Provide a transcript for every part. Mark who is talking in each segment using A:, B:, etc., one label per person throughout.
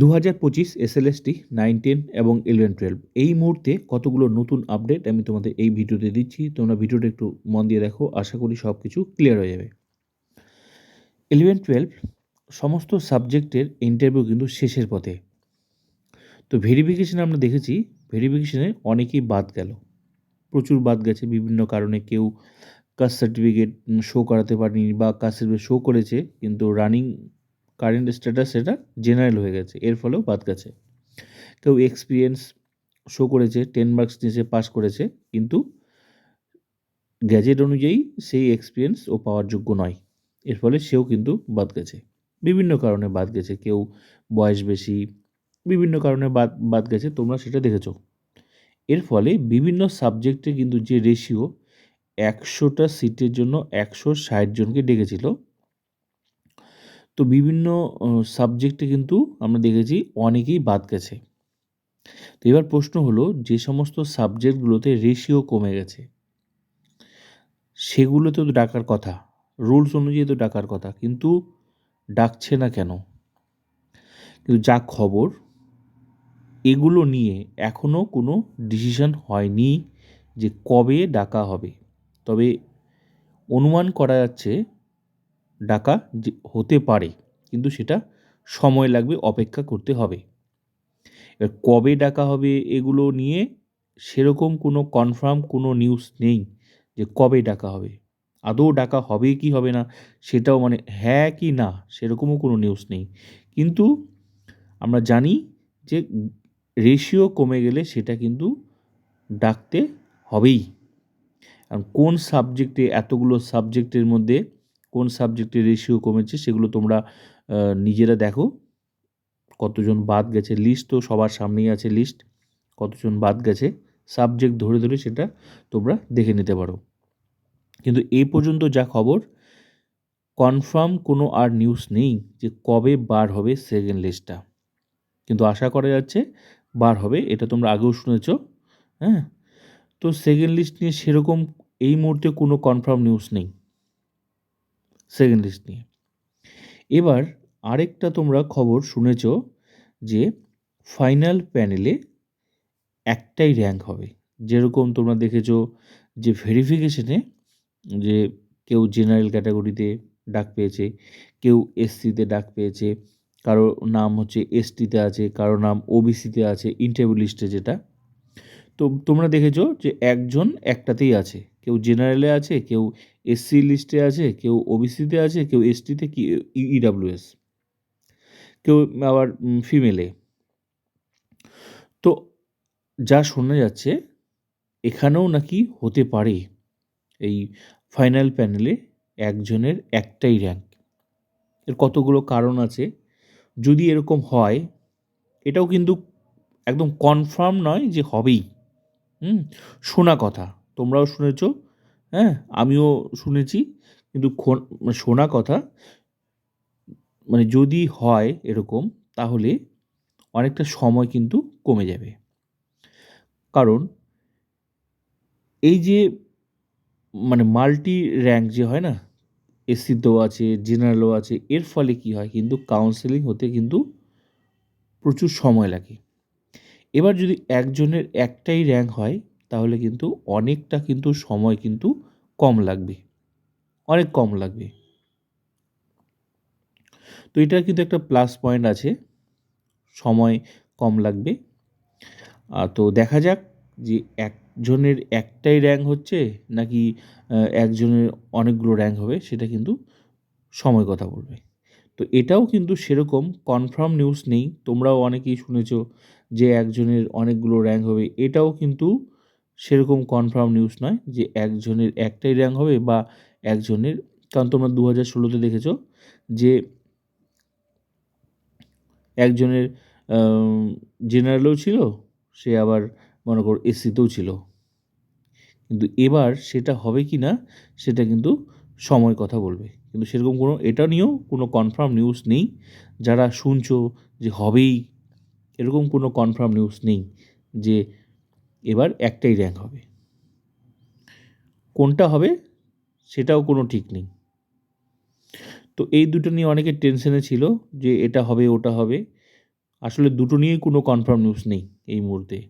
A: দু হাজার পঁচিশ এসএলএসটি নাইন টেন এবং ইলেভেন টুয়েলভ এই মুহূর্তে কতগুলো নতুন আপডেট আমি তোমাদের এই ভিডিওতে দিচ্ছি, তোমরা ভিডিওটা একটু মন দিয়ে দেখো, আশা করি সব কিছু ক্লিয়ার হয়ে যাবে। ইলেভেন টুয়েলভ সমস্ত সাবজেক্টের ইন্টারভিউ কিন্তু শেষের পথে। তো ভেরিফিকেশানে আমরা দেখেছি ভেরিফিকেশানে অনেকেই বাদ গেল। প্রচুর বাদ গেছে, বিভিন্ন কারণে কেউ কাস্ট সার্টিফিকেট শো করাতে পারেনি বা কাস্ট সার্টিফিকেট শো করেছে, কিন্তু রানিং কারেন্ট স্ট্যাটাস সেটা জেনারেল হয়ে গেছে, এর ফলেও বাদ গেছে। কেউ এক্সপিরিয়েন্স শো করেছে টেন মার্কস সে পাস করেছে, কিন্তু গ্যাজেট অনুযায়ী সেই এক্সপিরিয়েন্স ও পাওয়ার যোগ্য নয়। এর ফলে সেও কিন্তু বাদ গেছে। বিভিন্ন কারণে বাদ গেছে, কেউ বয়স বেশি, বিভিন্ন কারণে বাদ বাদ গেছে, তোমরা সেটা দেখেছ। এর ফলে বিভিন্ন সাবজেক্টে কিন্তু যে রেশিও একশোটা সিটের জন্য একশো ষাট জনকে ডেকেছিল তো বিভিন্ন সাবজেক্টে কিন্তু আমরা দেখেছি অনেকেই বাদ গেছে। তো এবার প্রশ্ন হলো, যে সমস্ত সাবজেক্টগুলোতে রেশিও কমে গেছে সেগুলোতে তো ডাকার কথা রুলস অনুযায়ী তো ডাকার কথা, কিন্তু ডাকছে না কেন? কিন্তু যা খবর, এগুলো নিয়ে এখনও কোনো ডিসিশন হয়নি যে কবে ডাকা হবে। তবে অনুমান করা যাচ্ছে ডাকা হতে পারে, কিন্তু সেটা সময় লাগবে, অপেক্ষা করতে হবে। এবার কবে ডাকা হবে এগুলো নিয়ে সেরকম কোনো কনফার্ম কোনো নিউজ নেই যে কবে ডাকা হবে। আদৌ ডাকা হবে কি হবে না সেটাও মানে হ্যাঁ কি না সেরকমও কোনো নিউজ নেই। কিন্তু আমরা জানি যে রেশিও কমে গেলে সেটা কিন্তু ডাকতে হবেই। কারণ কোন সাবজেক্টে এতগুলো সাবজেক্টের মধ্যে কোন সাবজেক্টের রেশিও কমেছে সেগুলো তোমরা নিজেরা দেখো। কতজন বাদ গেছে লিস্ট তো সবার সামনেই আছে লিস্ট কতজন বাদ গেছে সাবজেক্ট ধরে ধরে সেটা তোমরা দেখে নিতে পারো। কিন্তু এই পর্যন্ত যা খবর কনফার্ম কোনো আর নিউজ নেই যে কবে বার হবে সেকেন্ড লিস্টটা কিন্তু আশা করা যাচ্ছে বার হবে, এটা তোমরা আগেও শুনেছ হ্যাঁ? তো সেকেন্ড লিস্ট নিয়ে সেরকম এই মুহূর্তে কোনো কনফার্ম নিউজ নেই। সেকেন্ড লিস্ট নিয়ে। এবার আরেকটা তোমরা খবর শুনেছ যে ফাইনাল প্যানেলে একটাই র্যাঙ্ক হবে। যেরকম তোমরা দেখেছ যে ভেরিফিকেশনে যে কেউ জেনারেল ক্যাটাগরিতে ডাক পেয়েছে, কেউ এসসিতে ডাক পেয়েছে, কারও নাম হচ্ছে এসটিতে আছে, কারও নাম ওবিসিতে আছে ইন্টারভিউ লিস্টে যেটা। তো তোমরা দেখেছ যে একজন একটাতেই আছে। কেউ জেনারেলে আছে, কেউ এসসি লিস্টে আছে, কেউ ওবিসিতে আছে, কেউ এসটিতে কি ইডাব্লিউএস কেউ আবার ফিমেলে তো যা শোনা যাচ্ছে, এখানেও নাকি হতে পারে এই ফাইনাল প্যানেলে একজনের একটাই র্যাঙ্ক এর কতগুলো কারণ আছে, যদি এরকম হয়, এটাও কিন্তু একদম কনফার্ম নয় যে হবেই। হুম, শোনা কথা। তোমরাও শুনেছ হ্যাঁ আমিও শুনেছি। কিন্তু শোনা কথা মানে যদি হয় এরকম, তাহলে অনেকটা সময় কিন্তু কমে যাবে। কারণ এই যে মানে মাল্টি র্যাঙ্ক যে হয় না এসসিতেও আছে, জেনারেলও আছে, এর ফলে কি হয়? কিন্তু কাউন্সেলিং হতে কিন্তু প্রচুর সময় লাগে। এবার যদি একজনের একটাই র্যাঙ্ক হয় তাহলে কিন্তু অনেকটা কিন্তু সময় কিন্তু কম লাগবে। অনেক কম লাগবে। তো এটার কিন্তু একটা প্লাস পয়েন্ট আছে। সময় কম লাগবে। তো দেখা যাক যে একজনের একটাই র্যাঙ্ক হচ্ছে নাকি একজনের অনেকগুলো র্যাঙ্ক হবে, সেটা কিন্তু সময় কথা বলবে। তো এটাও কিন্তু সেরকম কনফার্ম নিউজ নেই। তোমরাও অনেকেই শুনেছ যে একজনের অনেকগুলো র্যাঙ্ক হবে। এটাও কিন্তু সেরকম কনফার্ম নিউজ নয় যে একজনের একটাই র্যাঙ্ক হবে বা একজনের, কারণ তোমরা দু হাজার ষোলোতে দেখেছ যে একজনের জেনারেলও ছিল, সে আবার মনে করো এসিতেও ছিল। কিন্তু এবার সেটা হবে কি না, সেটা কিন্তু সময় কথা বলবে। কিন্তু সেরকম কোনো, এটা নিয়েও কোনো কনফার্ম নিউজ নেই। যারা শুনছো যে হবেই, এরকম কোনো কনফার্ম নিউজ নেই যে এবার একটাই র্যাঙ্ক হবে। কোনটা হবে সেটাও কোনো ঠিক নেই। তো এই দুটো নিয়ে অনেকে টেনশনে ছিল যে এটা হবে, ওটা হবে। আসলে দুটো নিয়েই কোনো কনফার্ম নিউজ নেই এই মুহূর্তে।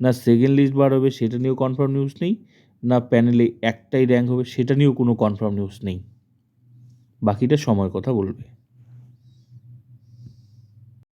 A: না সেকেন্ড লিস্ট বার হবে, সেটা নিয়েও কনফার্ম নিউজ নেই। না প্যানেলে একটাই র্যাঙ্ক হবে, সেটা নিয়েও কোনো কনফার্ম নিউজ নেই। বাকিটা সময় কথা বলবে।